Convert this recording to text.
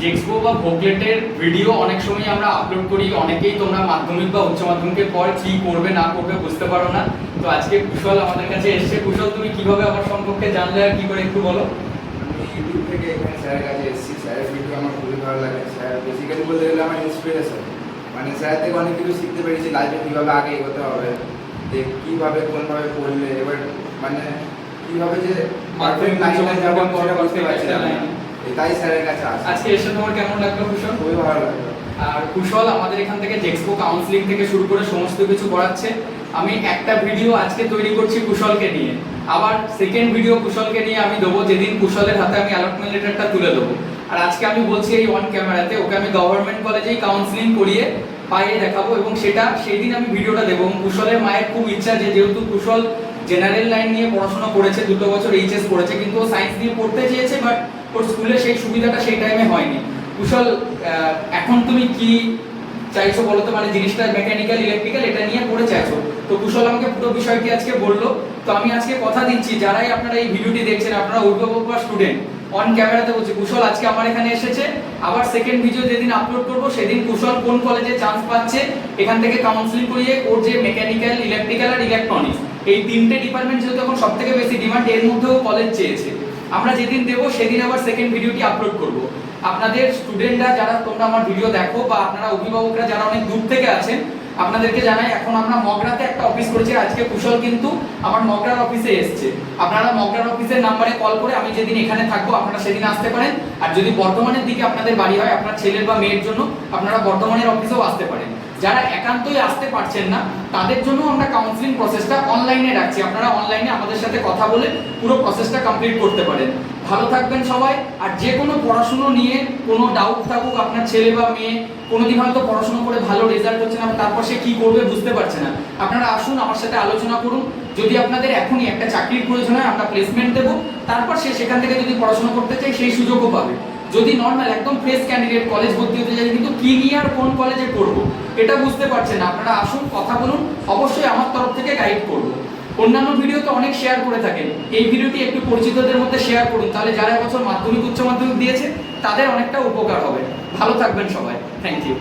জেক্সপো বা ভোগলেটের ভিডিও অনেক সময় আমরা আপলোড করি অনেকেই তোমরা মাধ্যমিক বা উচ্চ মাধ্যমিকের পর কি করবে না করবে বুঝতে পারো না। তো আজকে কুশল আমাদের কাছে এসেছে। কুশল তুমি কীভাবে আমার সম্পর্কে জানলে আর কি করে একটু বলো? আমি ইউটিউব থেকে এখানে স্যারের কাছে এসেছি। স্যারের ভিডিও আমার খুবই ভালো লাগে। স্যার বেসিক্যালি বলতে গেলে আমার ইন্সপিরেশন মানে স্যার থেকে অনেক কিছু শিখতে পেরেছি। লাইফে কীভাবে আগে এগোতে হবে যে কীভাবে কোনভাবে পড়লে এবার মানে কীভাবে যে পারফেক্ট লাইনে যাব বুঝতে পারছিলাম না। তাই স্যারের কাছে আসা। আজকে এসে তোমার কেমন লাগল কুশল? খুবই ভালো লাগল। আর কুশল আমাদের এখান থেকে জেক্সপো কাউন্সিলিং থেকে শুরু করে সমস্ত কিছু করাচ্ছে। আমি একটা ভিডিও আজকে তৈরি করছি কুশলকে নিয়ে। আবার সেকেন্ড ভিডিও কুশলকে নিয়ে আমি দেবো যেদিন কুশলের হাতে আমি অ্যালটমেন্ট লেটারটা তুলে দেবো। আর আজকে আমি বলছি এই অন ক্যামেরাতে ওকে আমি গভর্নমেন্ট কলেজেই কাউন্সিলিং করিয়ে পাইয়ে দেখাবো এবং সেটা সেই দিন আমি ভিডিওটা দেবো। এবং কুশলের মায়ের খুব ইচ্ছা যে যেহেতু কুশল জেনারেল লাইন নিয়ে পড়াশোনা করেছে, দুটো বছর এইচএস পড়েছে কিন্তু ও সায়েন্স নিয়ে পড়তে চেয়েছে বাট ওর স্কুলে সেই সুবিধাটা সেই টাইমে হয়নি। কুশল এখন তুমি কি চাইছো বলো তো? মানে জিনিসটা মেকানিক্যাল ইলেকট্রিক্যাল এটা নিয়ে পড়ে চাইছো। তো কুশল আমাকে পুরো বিষয়টি আজকে বলল। তো আমি আজকে কথা দিচ্ছি, যারাই আপনারা এই ভিডিওটি দেখছেন, আপনারা অভিভাবক বা স্টুডেন্ট অন ক্যামেরাতে বলছি, কুশল আজকে আমার এখানে এসেছে। আবার সেকেন্ড ভিডিও যেদিন আপলোড করব, সেদিন কুশল কোন কলেজে চান্স পাচ্ছে, এখান থেকে কাউন্সিলিং করিয়ে ওর যে মেকানিক্যাল ইলেকট্রিক্যাল আর ইলেকট্রনিক্স এই তিনটে ডিপার্টমেন্ট যেহেতু এখন সব থেকে বেশি ডিমান্ড এর মধ্যেও কলেজ চেয়েছে। আমরা যেদিন দেবো, সেদিন আবার সেকেন্ড ভিডিওটি আপলোড করব। আপনাদের স্টুডেন্টরা যারা তোমরা আমার ভিডিও দেখো, বা আপনারা অভিভাবকরা যারা অনেক দূর থেকে আছেন, আপনাদেরকে জানাই, এখন আমরা মগরাতে একটা অফিস করেছি। আজকে কুশল কিন্তু আমার মগরার অফিসে এসেছে। আপনারা মগরার অফিসের নাম্বারে কল করে আমি যেদিন এখানে থাকব, আপনারা সেদিন আসতে পারেন। আর যদি বর্ধমানের দিকে আপনাদের বাড়ি হয়, আপনার ছেলের বা মেয়ের জন্য, আপনারা বর্ধমানের অফিসেও আসতে পারেন। যারা একান্তই আসতে পারছেন না, তাদের জন্য আমরা কাউন্সিলিং প্রসেসটা অনলাইনে রাখছি। আপনারা অনলাইনে আমাদের সাথে কথা বলে পুরো প্রসেসটা কমপ্লিট করতে পারেন। ভালো থাকবেন সবাই, আর যে কোনো পড়াশুনো নিয়ে কোনো ডাউট থাকুক আপনার ছেলে বা মেয়ে, কোনোদিন হয়তো পড়াশুনো করে ভালো রেজাল্ট হচ্ছে না, তারপর সে কি করবে বুঝতে পারছে না। আপনারা আসুন, আমার সাথে আলোচনা করুন। যদি আপনাদের এখনই একটা চাকরির প্রয়োজন হয়, আমরা প্লেসমেন্ট দেবো। তারপর সে সেখান থেকে যদি পড়াশোনা করতে চায়, সেই সুযোগও পাবে। যদি নর্মাল একদম ফ্রেশ ক্যান্ডিডেট কলেজ ভর্তি হতে চাই কিন্তু কি নিয়ে আর কোন কলেজে পড়ব এটা বুঝতে পারছেন আপনারা আসুন, কথা বলুন, অবশ্যই আমার তরফ থেকে গাইড করব। অন্যান্য ভিডিও তো অনেক শেয়ার করে থাকেন। এই ভিডিওটি একটু পরিচিতদের মধ্যে শেয়ার করুন, তাহলে যারা এবছর মাধ্যমিক, উচ্চ মাধ্যমিক দিয়েছে, তাদের অনেকটা উপকার হবে। ভালো থাকবেন সবাই। Thank you